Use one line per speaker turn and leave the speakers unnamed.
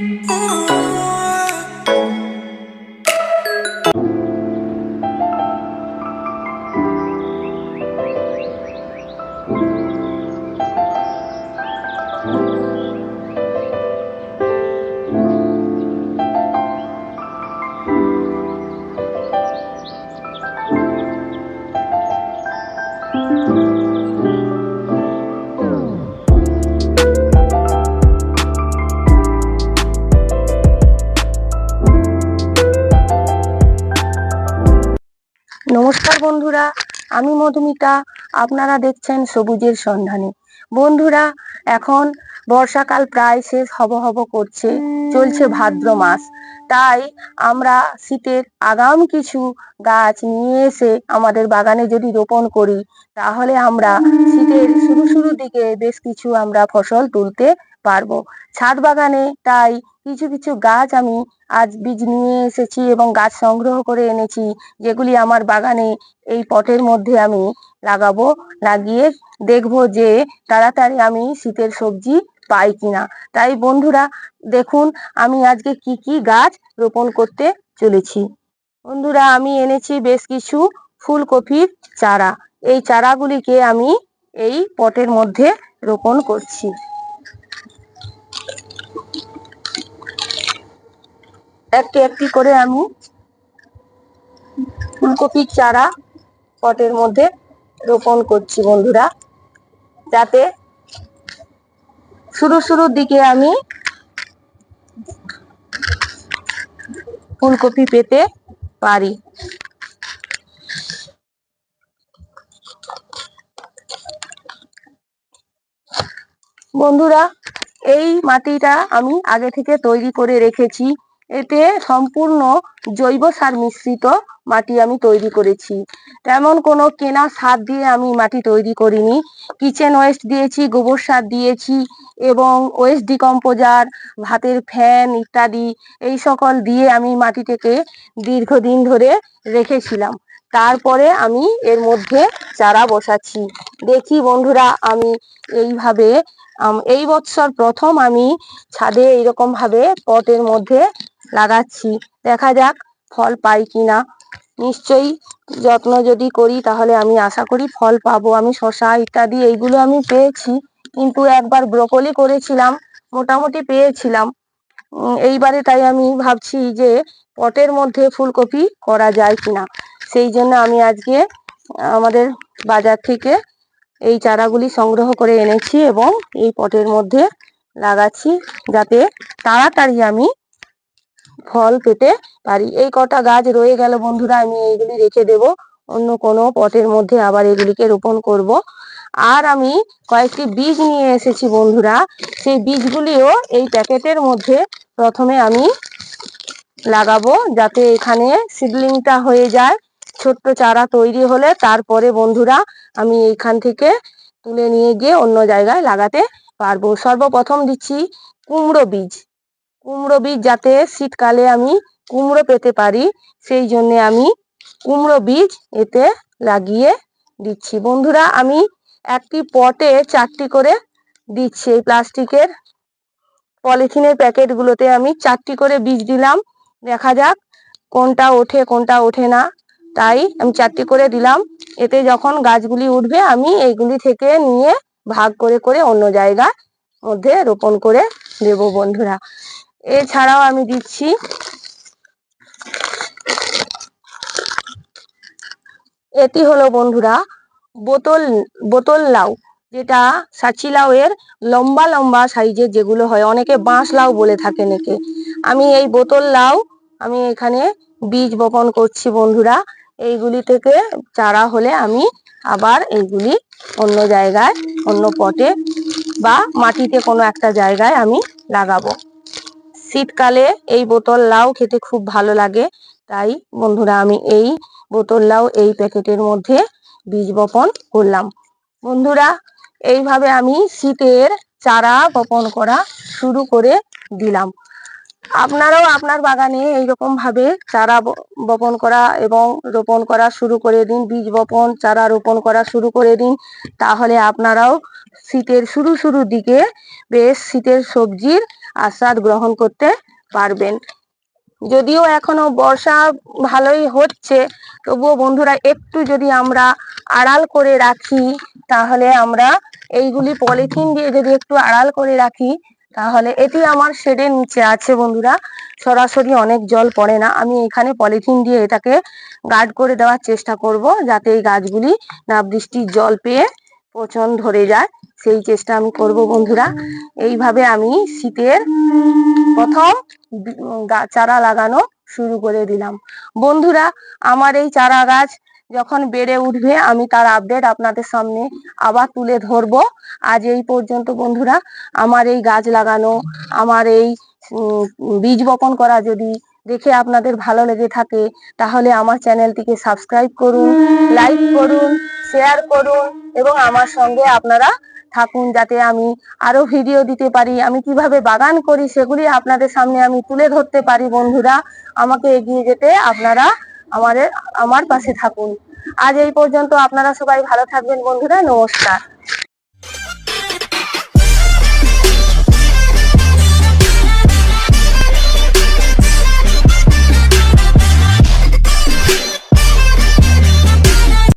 Ooh. নমস্কার বন্ধুরা, আমি মধুমিতা, আপনারা দেখছেন সবুজের সন্ধানে। বন্ধুরা, এখন বর্ষাকাল প্রায় শেষ হব হব করছে, চলছে ভাদ্র মাস। তাই আমরা শীতের আগাম কিছু গাছ নিয়ে এসে আমাদের বাগানে যদি রোপণ করি, তাহলে আমরা শীতের শুরু শুরু দিকে বেশ কিছু আমরা ফসল তুলতে পারব। ছাদ বাগানে তাই কিছু কিছু গাছ আমি আজ বীজ নিয়ে এসেছি এবং গাছ সংগ্রহ করে এনেছি, যেগুলি আমার বাগানে এই পটের মধ্যে আমি লাগাবো, লাগিয়ে দেখব যে তাড়াতাড়ি আমি শীতের সবজি পাই কিনা। তাই বন্ধুরা, দেখুন আমি আজকে কি কি গাছ রোপণ করতে চলেছি। বন্ধুরা, আমি এনেছি বেশ কিছু ফুলকপির চারা। এই চারাগুলিকে আমি এই পটের মধ্যে রোপণ করছি। একটি একটি করে আমি ফুলকপির চারা পটের মধ্যে রোপণ করছি বন্ধুরা, যাতে শুরু শুরুর দিকে আমি ফুলকপি পেতে পারি। বন্ধুরা, এই মাটিটা আমি আগে থেকে তৈরি করে রেখেছি। এতে সম্পূর্ণ জৈব সার মিশ্রিত মাটি আমি তৈরি করেছি। তেমন কোনো কেনা সার দিয়ে আমি মাটি তৈরি করিনি। কিচেন ওয়েস্ট দিয়েছি, গোবর সার দিয়েছি এবং ওয়েস্ট ডিকম্পোজার, ভাতের ফ্যান ইত্যাদি এই সকল দিয়ে আমি মাটিটাকে দীর্ঘদিন ধরে রেখেছিলাম। তারপরে আমি এর মধ্যে চারা বসাচ্ছি। দেখি বন্ধুরা, আমি এইভাবে এই বছর প্রথম আমি ছাদে এইরকম ভাবে পটের মধ্যে লাগাচ্ছি। দেখা যাক ফল পাই কিনা। নিশ্চয়ই যত্ন যদি করি তাহলে আমি আশা করি ফল পাবো। আমি শশা ইত্যাদি এইগুলো আমি পেয়েছি, কিন্তু একবার ব্রকলি করেছিলাম, মোটামুটি পেয়েছিলাম। এইবারে তাই আমি ভাবছি যে পটের মধ্যে ফুলকপি করা যায় কিনা। সেই জন্য আমি আজকে আমাদের বাজার থেকে এই চারাগুলি সংগ্রহ করে এনেছি এবং এই পটের মধ্যে লাগাচ্ছি যাতে তাড়াতাড়ি আমি ফল পেতে পারি। এই কটা গাছ রয়ে গেল বন্ধুরা, আমি এইগুলি রেখে দেব। অন্য কোনো পটের মধ্যে আবার এগুলিকে রোপণ করব। আর আমি কয়েকটি বীজ নিয়ে এসেছি বন্ধুরা। সেই বীজগুলিও এই প্যাকেটের মধ্যে প্রথমে আমি লাগাবো যাতে এখানে সিডলিংটা হয়ে যায়। ছোট্ট চারা তৈরি হলে তারপরে বন্ধুরা আমি এইখান থেকে তুলে নিয়ে গিয়ে অন্য জায়গায় লাগাতে পারব। সর্বপ্রথম দিচ্ছি কুমড়ো বীজ। কুমড়ো বীজ যাতে শীতকালে আমি কুমড়ো পেতে পারি, সেই জন্য আমি কুমড়ো বীজ এতে লাগিয়ে দিচ্ছি। বন্ধুরা, আমি একটি পটে চারটি করে দিচ্ছি। এই প্লাস্টিকের পলিথিনের প্যাকেটগুলোতে আমি চারটি করে বীজ দিলাম। দেখা যাক কোনটা ওঠে কোনটা ওঠে না। তাই আমি চারটি করে দিলাম। এতে যখন গাছগুলি উঠবে, আমি এইগুলি থেকে নিয়ে ভাগ করে করে অন্য জায়গার মধ্যে রোপণ করে দেব বন্ধুরা। এছাড়াও আমি দিচ্ছি এটি হলো বন্ধুরা বোতল বোতল লাউ, যেটা সাচি লাউ এর লম্বা লম্বা সাইজের যেগুলো হয়, অনেকে বাঁশ লাউ বলে থাকেন একে আমি এই বোতল লাউ আমি এখানে বীজ বপন করছি বন্ধুরা। এইগুলি থেকে চারা হলে আমি আবার এইগুলি অন্য জায়গায়, অন্য পটে বা মাটিতে কোনো একটা জায়গায় আমি লাগাবো। শীতকালে এই বোতল লাউ খেতে খুব ভালো লাগে, তাই বন্ধুরা আমি এই বোতল লাউ এই প্যাকেটের মধ্যে বীজ বপন করলাম। বন্ধুরা, এইভাবে আমি শীতের চারা বপন করা শুরু করে দিলাম। আপনারাও আপনার বাগানে এইরকম ভাবে চারা বপন করা এবং রোপণ করা শুরু করে দিন, বীজ বপন, চারা রোপণ করা শুরু করে দিন। তাহলে আপনারাও শীতের শুরু শুরু দিকে বেশ শীতের সবজির আস্বাদ গ্রহণ করতে পারবেন। যদিও এখনও বর্ষা ভালোই হচ্ছে, তবুও বন্ধুরা একটু যদি আমরা আড়াল করে রাখি, তাহলে আমরা এইগুলি পলিথিন দিয়ে যদি একটু আড়াল করে রাখি তাহলে এটি আমার শেডের নিচে আছে বন্ধুরা। সরাসরি অনেক জল পড়ে না। আমি এখানে পলিথিন দিয়ে এটাকে গার্ড করে দেওয়ার চেষ্টা করব যাতে এই গাছগুলি না বৃষ্টির জল পেয়ে পচন ধরে যায়। সেই চেষ্টা আমি করব বন্ধুরা। এইভাবে আমি শীতের প্রথম চারা লাগানো শুরু করে দিলাম। বন্ধুরা, আমার এই চারা গাছ যখন বেড়ে উঠবে, আমি তার আপডেট আপনাদের সামনে আবার তুলে ধরবো। আজ এই পর্যন্ত বন্ধুরা, আমার এই গাছ লাগানো, আমার এই বীজ বপন করা যদি দেখে আপনাদের ভালো লেগে থাকে, তাহলে আমার চ্যানেলটিকে সাবস্ক্রাইব করুন লাইক করুন শেয়ার করুন এবং আমার সঙ্গে আপনারা থাকুন যাতে আমি আরও ভিডিও দিতে পারি। আমি কীভাবে বাগান করি সেগুলি আপনাদের সামনে আমি তুলে ধরতে পারি বন্ধুরা। আমাকে এগিয়ে যেতে আপনারা আমাদের আমার পাশে থাকুন। আজ এই পর্যন্ত আপনারা সবাই ভালো থাকবেন বন্ধুরা নমস্কার।